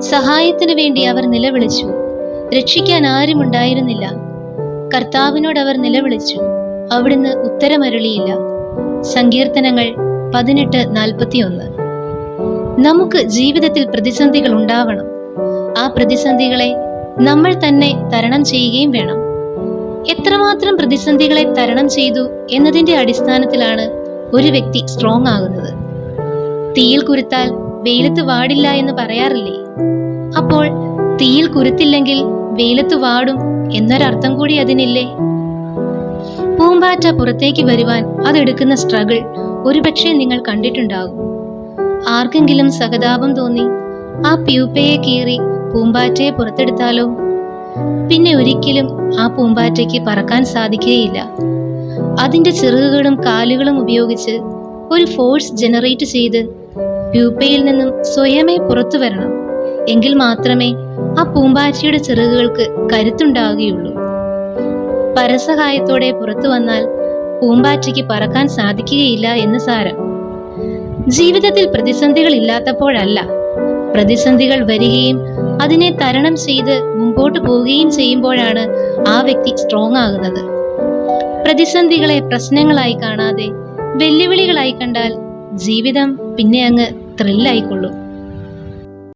സഹായത്തിനു വേണ്ടി അവർ നിലവിളിച്ചു. രക്ഷിക്കാൻ ആരുമുണ്ടായിരുന്നില്ല. കർത്താവിനോട് അവർ നിലവിളിച്ചു. അവിടുന്ന് ഉത്തരമരളിയില്ല. സങ്കീർത്തനങ്ങൾ പതിനെട്ട് നാൽപ്പത്തിയൊന്ന്. നമുക്ക് ജീവിതത്തിൽ പ്രതിസന്ധികൾ ഉണ്ടാവണം. ആ പ്രതിസന്ധികളെ നമ്മൾ തന്നെ തരണം ചെയ്യുകയും വേണം. എത്രമാത്രം പ്രതിസന്ധികളെ തരണം ചെയ്തു എന്നതിന്റെ അടിസ്ഥാനത്തിലാണ് ഒരു വ്യക്തി സ്ട്രോങ് ആകുന്നത്. തീയിൽ കുരുത്താൽ വെയിലത്ത് വാടില്ല എന്ന് പറയാറില്ലേ? അപ്പോൾ തീയിൽ കുരുത്തില്ലെങ്കിൽ വെയിലത്ത് വാടും എന്നൊരർത്ഥം കൂടി അതിനില്ലേ? പൂമ്പാറ്റ പുറത്തേക്ക് വരുവാൻ അതെടുക്കുന്ന സ്ട്രഗിൾ ഒരുപക്ഷെ നിങ്ങൾ കണ്ടിട്ടുണ്ടാകും. ആർക്കെങ്കിലും സഹതാപം തോന്നി ആ പ്യൂപ്പയെ കീറി പൂമ്പാറ്റയെ പുറത്തെടുത്താലോ? പിന്നെ ഒരിക്കലും ആ പൂമ്പാറ്റയ്ക്ക് പറക്കാൻ സാധിക്കുകയില്ല. അതിന്റെ ചിറകുകളും കാലുകളും ഉപയോഗിച്ച് ഒരു ഫോഴ്സ് ജനറേറ്റ് ചെയ്ത് പ്യൂപ്പയിൽ നിന്നും സ്വയമേ പുറത്തു വരണം. എങ്കിൽ മാത്രമേ ആ പൂമ്പാറ്റയുടെ ചിറകുകൾക്ക് കരുത്തുണ്ടാവുകയുള്ളൂ. പരസഹായത്തോടെ പുറത്തു വന്നാൽ പൂമ്പാറ്റയ്ക്ക് പറക്കാൻ സാധിക്കുകയില്ല എന്ന് സാരം. ജീവിതത്തിൽ പ്രതിസന്ധികൾ ഇല്ലാത്തപ്പോഴല്ല. പ്രതിസന്ധികൾ വരികയും അതിനെ തരണം ചെയ്ത് മുമ്പോട്ട് പോവുകയും ചെയ്യുമ്പോഴാണ് ആ വ്യക്തി സ്ട്രോങ് ആകുന്നത്. പ്രതിസന്ധികളെ പ്രശ്നങ്ങളായി കാണാതെ വെല്ലുവിളികളായി കണ്ടാൽ ജീവിതം പിന്നെ അങ്ങ് ത്രില്ലായിക്കൊള്ളും